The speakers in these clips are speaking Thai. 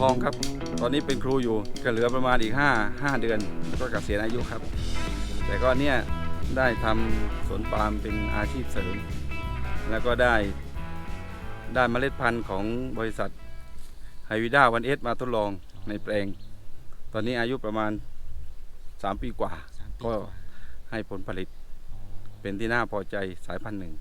ทองครับ ตอนนี้เป็นครูอยู่ก็เหลือประมาณอีก 5 5 เดือนแล้วก็เกษียณอายุครับ แต่ก็เนี่ยได้ทำสวนปาล์มเป็นอาชีพเสริม แล้วก็ได้ได้เมล็ดพันธุ์ของบริษัทไฮวิด้าวันเอสมาทดลองในแปลง ตอนนี้อายุประมาณ 3 ปีกว่าสามปีก็กว่าให้ผลผลิตอ๋อเป็นที่น่าพอใจสายพันธุ์หนึ่ง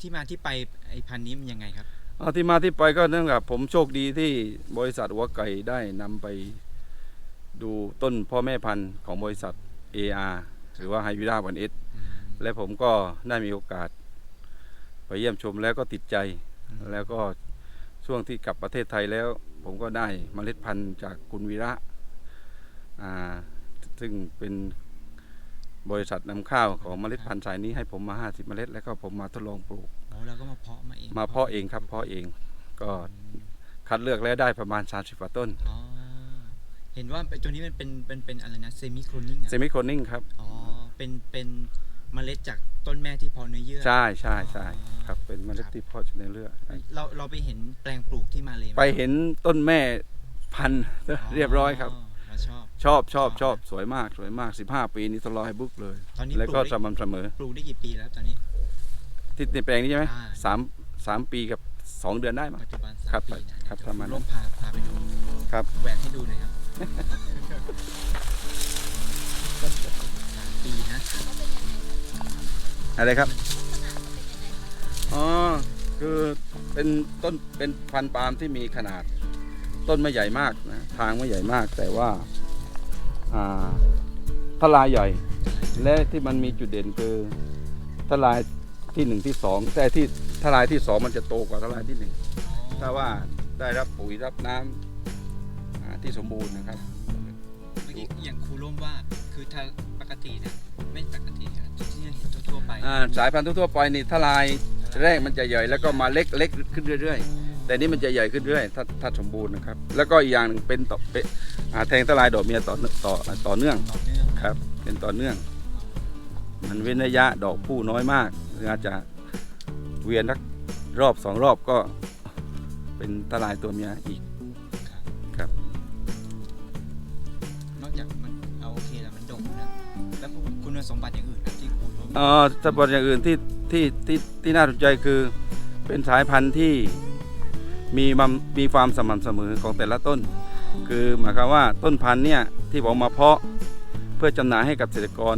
ที่มาที่ไปไอ้พันธุ์นี้มันยังไงครับเอา ที่มาที่ไปก็เนื่องจากผมโชคดีที่บริษัทหัวไก่ได้นำไปดูต้นพ่อแม่พันธุ์ของบริษัท AR หรือว่าไฮวิด้าวันเอสและผมก็ได้มีโอกาส ไปเยี่ยมชมแล้วก็ติดใจ แล้วก็ช่วงที่กลับประเทศไทยแล้ว ผมก็ได้เมล็ดพันธุ์จากคุณวีระซึ่งเป็นบริษัทนำข้าวของเมล็ดพันธุ์สายนี้ให้ผมมา 50 เมล็ด แล้วก็ผมมาทดลองปลูก เราก็มาเพาะมาเองมาเพาะเองครับเพาะเองก็คัดเลือกแล้วได้ประมาณ 30กว่าต้นอ๋อเห็นว่าไอ้ตัวนี้มันเป็นเป็นเป็นอะไรนะเซมิโครนิ่งเซมิโครนิ่งครับอ๋อเป็นเป็นเมล็ดจากต้นแม่ที่เพาะเนื้อเยื่อใช่ใช่ใช่อ๋อครับเป็นเมล็ดที่เพาะในเลือดเราเราไปเห็นแปลงปลูกที่มาเลยหมไปเห็นต้นแม่พันธุ์เรียบร้อยครับเราชอบชอบชอบชอบสวยมากสวยมาก 15 ปีนี้ทดลองให้บุ๊กเลยตอนนี้แล้วปลูก็กได้สม่ำเสมอปลูกได้กี่ปีแล้วตอนนี้ ที่ในแปลงนี้ใช่ไหมอ่า สามสามปีกับสองเดือนได้มั้ง ปัจจุบันสามครับปีนะครับประมาณนั้น ร่มพาพาไปดูครับ แหวกให้ดูหน่อยครับสามปีนะอะไรครับ อ๋อ คือเป็นต้นเป็นพันธุ์ปาล์มที่มีขนาด ต้นไม่ใหญ่มากนะ ทางไม่ใหญ่มากแต่ว่า อ่าทลายใหญ่ และที่มันมีจุดเด่นคือทลาย ที่หนึ่งที่สองแต่ที่ทลายที่สองมันจะโตกว่าทลายที่หนึ่งถ้าว่าได้รับปุ๋ยรับน้ำอ่าที่สมบูรณ์นะครับเมื่อกี้อย่างครูร่มว่าคือถ้าปกติเนี่ยไม่ปกตินะที่เห็นทั่วๆไปอ่าสายพันธุ์ทั่วๆไปนี่ทลายแรกมันจะใหญ่แล้วก็มาเล็กเล็กขึ้นเรื่อย ๆ แต่นี่มันจะใหญ่ขึ้นเรื่อยถ้าถ้าสมบูรณ์นะครับ แล้วก็อีกอย่างหนึ่งเป็นต่อเป็นอ่าแทงทลายดอกเมียต่อต่อต่อเนื่องต่อเนื่องนะครับ เป็นต่อเนื่อง มันเว้นระยะดอกผู้น้อยมากหรืออาจจะเวียนสักรอบสองรอบก็เป็นทลายตัวเมียอีกครับ นอกจากมันเอาโอเคแล้วมันดกนะแล้วคุณสมบัติอย่างอื่นนะที่ครูร่มเอ่อสปอร์ตอย่างอื่นที่ที่ที่ที่น่าสนใจคือเป็นสายพันธุ์ที่มีมัมมีความสม่ำเสมอของแต่ละต้น คือหมายความว่าต้นพันธุ์เนี่ยที่ผมมาเพาะเพื่อจำหน่ายให้กับเกษตรกร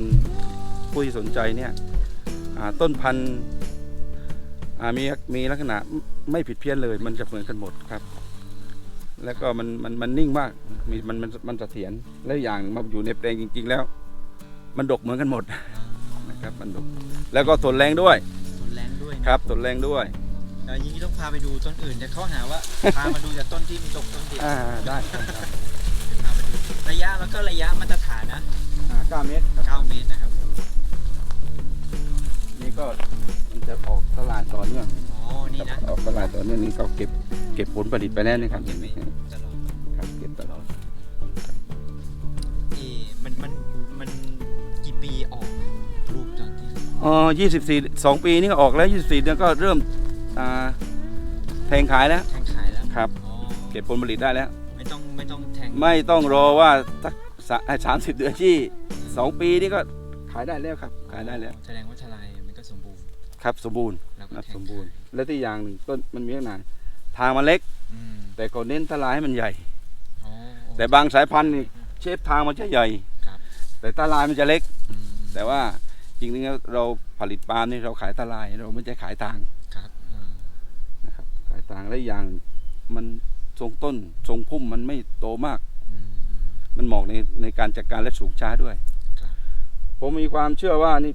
ผู้ที่สนใจเนี่ยอ่าต้นพันธุ์อ่ามีมีลักษณะไม่ผิดเพี้ยนเลย มันจะเหมือนกันหมดครับ แล้วก็มันมันมันนิ่งมากมีมันมันมันเสถียรแล้วอย่างมาอยู่ในแปลงจริง ๆ แล้ว มันดกเหมือนกันหมดนะครับมันดกแล้วก็ทนแรงด้วยทนแรงด้วยนะครับทนแรงด้วยแล้วอย่างนี้ต้องพาไปดูต้นอื่นแต่เขาหาว่าพามาดูจากต้นที่มีดกต้นเดียวอ่าได้ครับได้พาไปดูระยะแล้วก็ระยะมาตรฐานนะอ่าเก้าเมตรครับ9เมตรนะครับนี่ ก็มันจะออกตลาดต่อเนื่องอ๋อ นี่นะออกตลาดต่อเนื่องนี่ก็เก็บเก็บผลผลิตไปแน่นี่ครับเก็บเห็นไหมไว้ตลอดครับเก็บตลอดเอ๊ะมันมันมันกี่ปีออกลูกตอนที่อ๋อยี่สิบสี่สองปีนี่ก็ออกแล้วยี่สิบสี่เดือนก็เริ่มอ่าแทงขายแล้วแทงขายแล้วครับอ๋อเก็บผลผลิตได้แล้ว ไม่ต้องไม่ต้องแทงไม่ต้องรอว่าสักสามสิบเดือนที่สองปีนี่ก็ขายได้แล้วครับ ขายได้แล้ว แสดงว่าทลายมันก็สมบูรณ์ ครับ สมบูรณ์ครับสมบูรณ์ และที่อย่างหนึ่งต้นมันมีขนาดทางมันเล็กแต่ก็เน้นทลายให้มันใหญ่แต่บางสายพันธุ์นี่เชฟทางมันจะใหญ่แต่ทลายมันจะเล็กแต่ว่าจริงๆแล้เราผลิตปาล์มนี่เราขายทลายเราไม่ใช่ขายทางนะครับขายทางและอย่างมันทรงต้นทรงพุ่มมันไม่โตมากมันเหมาะในในการจัดการและสูงช้าด้วยผมมีความเชื่อว่านี่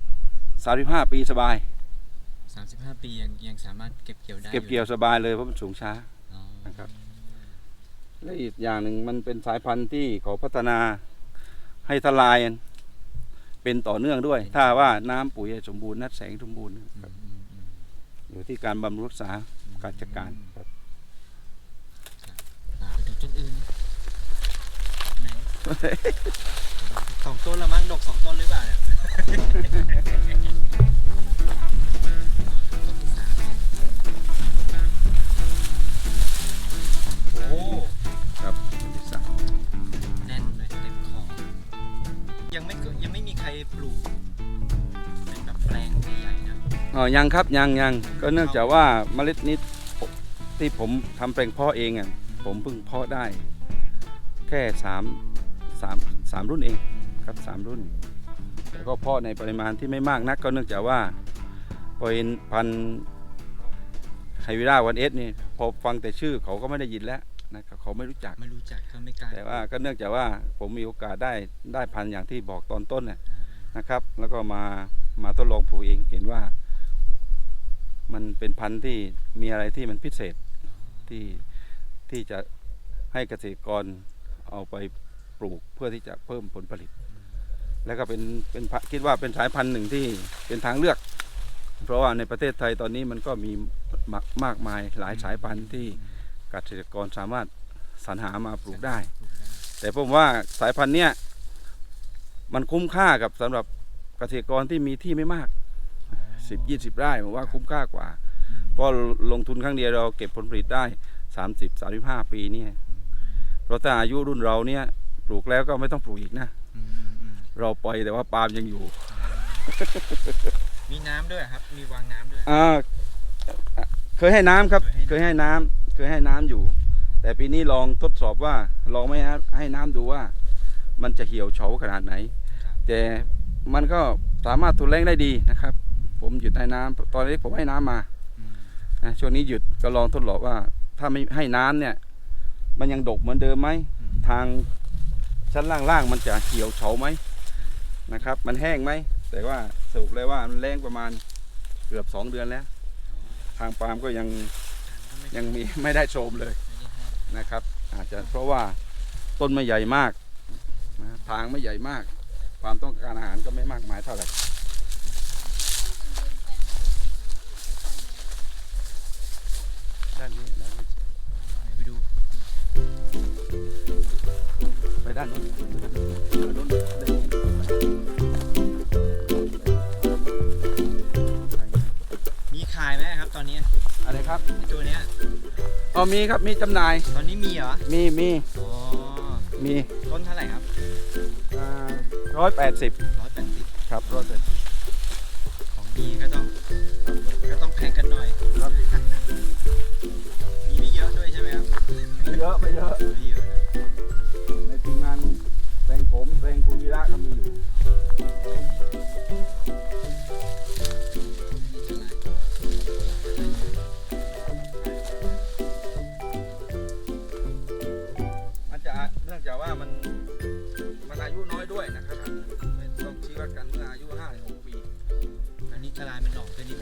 สาิห้าปีสบายามสิบห้าปียังยังสามารถเก็บเกี่ยวได้เก็บเกี่ยวสบายเลยเพราะมันสูงช้านะครับ และอีกอย่างหนึ่งมันเป็นสายพันธุ์ที่เขาพัฒนาให้ทลาย เป็นต่อเนื่องด้วย ถ้าว่าน้ำปุ๋ยสมบูรณ์นัดแสงสมบูรณ์ครับอยู่ที่การบำรุงรักษาการจัดการครับอ่าไปดูต้นอื่นนสองต้นละมั้งดกสองต้นหรือเปล่าเนี่ย ปลูกเป็นแบบแปลงใหญ่ๆนะอ๋อยังครับยังยังก็เนื่องจากว่าเมล็ดนี้ที่ผมทำแปลงเพาะเองอะผมเพิ่งเพาะได้ แค่สามสามสามรุ่นเองครับสามรุ่น แต่ก็เพาะในปริมาณที่ไม่มากนัก ก็เนื่องจากว่าเป็นพันธุ์ไฮวิราวันเอสนี่พอฟังแต่ชื่อเขาก็ไม่ได้ยินแล้วนะเขาไม่รู้จัก ไม่รู้จักก็ไม่กล้าแต่ว่าก็เนื่องจากว่าผมมีโอกาสได้ได้พันธุ์อย่างที่บอกตอนต้นเนี่ย นะครับ แล้วก็มามาทดลองปลูกเองเห็นว่ามันเป็นพันธุ์ที่มีอะไรที่มันพิเศษที่ที่จะให้เกษตรกรเอาไปปลูกเพื่อที่จะเพิ่มผลผลิต แล้วก็เป็นเป็นคิดว่าเป็นสายพันธุ์หนึ่งที่เป็นทางเลือก เพราะว่าในประเทศไทยตอนนี้มันก็มีมามากมายหลายสายพันธุ์ที่เกษตรกรสามารถสรรหามาปลูกได้ แต่ผมว่าสายพันธุ์เนี้ย มันคุ้มค่ากับสำหรับเกษตรกรที่มีที่ไม่มาก10 20ไร่ผมว่าคุ้มค่ากว่าเพราะลงทุนครั้งเดียวเราเก็บผลผลิตได้30 35ปีเนี่ยเพราะถ้าอายุรุ่นเราเนี่ยปลูกแล้วก็ไม่ต้องปลูกอีกนะอืมอืมอืมเราปล่อยแต่ว่าปาล์มยังอยู่ มีน้ำด้วยครับ มีวางน้ำด้วยอ่าเคยให้น้ำครับเคเคยยให้ให้น้น้ำเคยให้น้ำอยู่ แต่ปีนี้ลองทดสอบว่าลองไม่ให้ให้น้ำดูว่า มันจะเหี่ยวเฉาขนาดไหนครับ แต่มันก็สามารถทนแรงได้ดีนะครับ ผมหยุดให้น้ำตอนนี้ผมให้น้ำมาอืมนะช่วงนี้หยุดก็ลองทดลองว่า ถ้าไม่ให้น้ำเนี่ย มันยังดกเหมือนเดิมไหมอืมทางชั้นล่างๆมันจะเหี่ยวเฉาไหมนะครับ มันแห้งไหมแต่ว่าสรุปเลยว่ามันแรงประมาณเกือบสองเดือนแล้ว ทางปาล์มก็ยังก็ไม่ยังมีไม่ได้โชมเลยไม่ได้ให้นะครับ อาจจะเพราะว่าต้นไม่ใหญ่มากนะทางไม่ใหญ่มาก ความต้องการอาหารก็ไม่มากมายเท่าไหร่ด้านนี้ด้านนี้ไปดูไปด้านนู้นด้านนู้นได้เห็นมีขายไหมครับ ตอนนี้อะไรครับไอ้ตัวเนี้ยอ๋อมีครับมีจำหน่าย ตอนนี้มีเหรอ มีมีอ๋อมี ร้อยแปดสิบ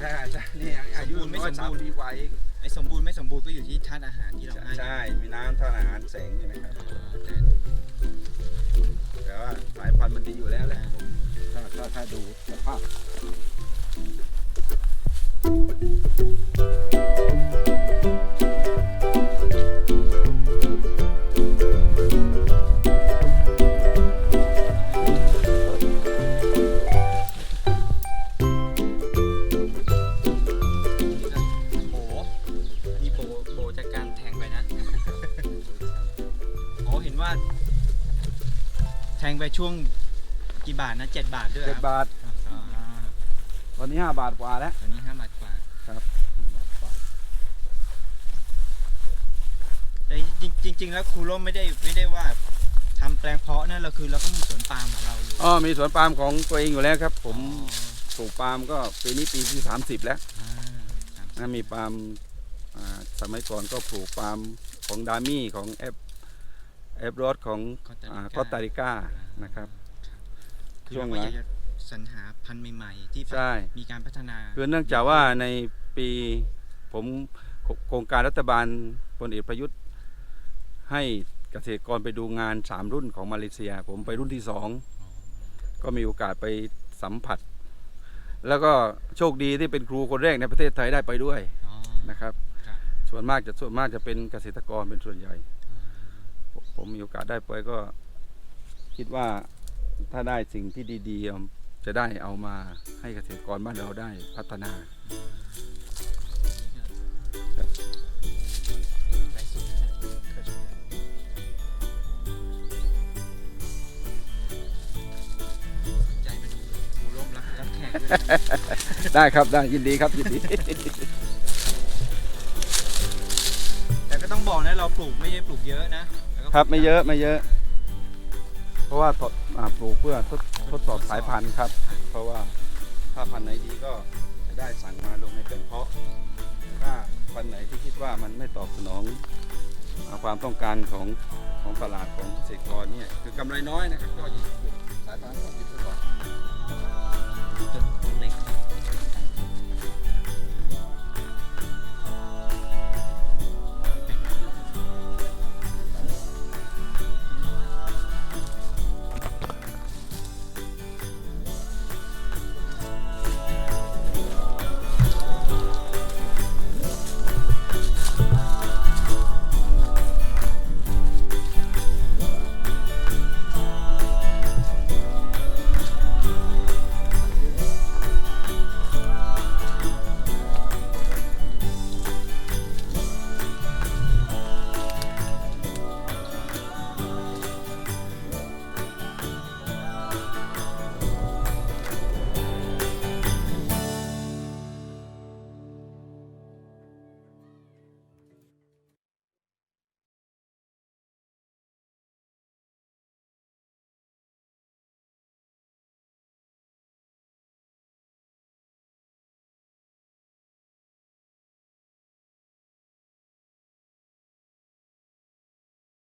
ออกตัวนี้ใช่ใช่นี่อายุสมบูรณ์ไม่น้อยสสามมบูรณ์ปีกว่าเองไอ้สมบูรณ์ไม่สมบูรณ์ก็อยู่ที่ธาตุอาหารที่เราให้ใช่มีน้ำท่าอาหารแสงใช่ไหมครับอ๋อแต่แต่ว่าสายพันธุ์มันดีอยู่แล้วแหละถ้าถ้าถ้าดูสภาพ แทงไปช่วงกี่บาทนะเจ็ดบาทด้วยเจ็ดครับบาท อ๋อตอนนี้ห้าบาทกว่าแล้ว ตอนนี้ห้าบาทกว่า ครับแต่จริงจริง ๆ แล้วครูร่มไม่ได้ไม่ได้ว่าทำแปลงเพาะนะเราคือเราก็มีสวนปาล์มของเราอยู่อ๋อมีสวนปาล์มของตัวเองอยู่แล้วครับ ผมอ๋อปลูกปาล์มก็ปีนี้ปีที่30แล้วอ่าสามสิบนะมีปาล์มอ่าสมัยก่อนก็ปลูกปาล์มของดามี่ของเอฟ เอฟรอดของคอสตาริกาคอสตาริกานะครับคือช่วเรางก็หลัองยากจะสรรหาพันธุ์ใหม่ ๆ ที่ใช่มีการพัฒนาคือเนื่องจากว่าในปีผมโคโครงการรัฐบาลพลเอกประยุทธ์ ให้เกษตรกรไปดูงาน 3 รุ่นของมาเลเซีย ผมไปรุ่นที่ 2 ก็มีโอกาสไปสัมผัส แล้วก็โชคดีที่เป็นครูคนแรกในประเทศไทยได้ไปด้วยอ๋อนะครับครับ ส่วนมากจะส่วนมากจะเป็นเกษตรกรเป็นส่วนใหญ่ ผมผมมีโอกาสได้ไปก็ คิดว่าถ้าได้สิ่งที่ดีๆ จะได้เอามาให้เกษตรกรบ้านเราได้พัฒนาไปสุดนะสนใจมาดูครูร่มรับรับแขกด้วยได้ครับได้ยินดีครับยินดี แต่ก็ต้องบอกนะเราปลูกไม่ใช่ปลูกเยอะนะแล้วก็ ครับไม่เยอะไม่เยอะ เพราะว่าทดอ่าปลูกเพื่อทดทดสอบสายพันธุ์ครับ เพราะว่าถ้าพันธุ์ไหนดีก็จะได้สั่งมาลงในเป็นเพาะ ถ้าพันธุ์ไหนที่คิดว่ามันไม่ตอบสนองความต้องการของของตลาดของเกษตรกรเนี่ยคือกำไรน้อยนะครับก็หยิบสายพันธุ์ก็หยิบไปก่อน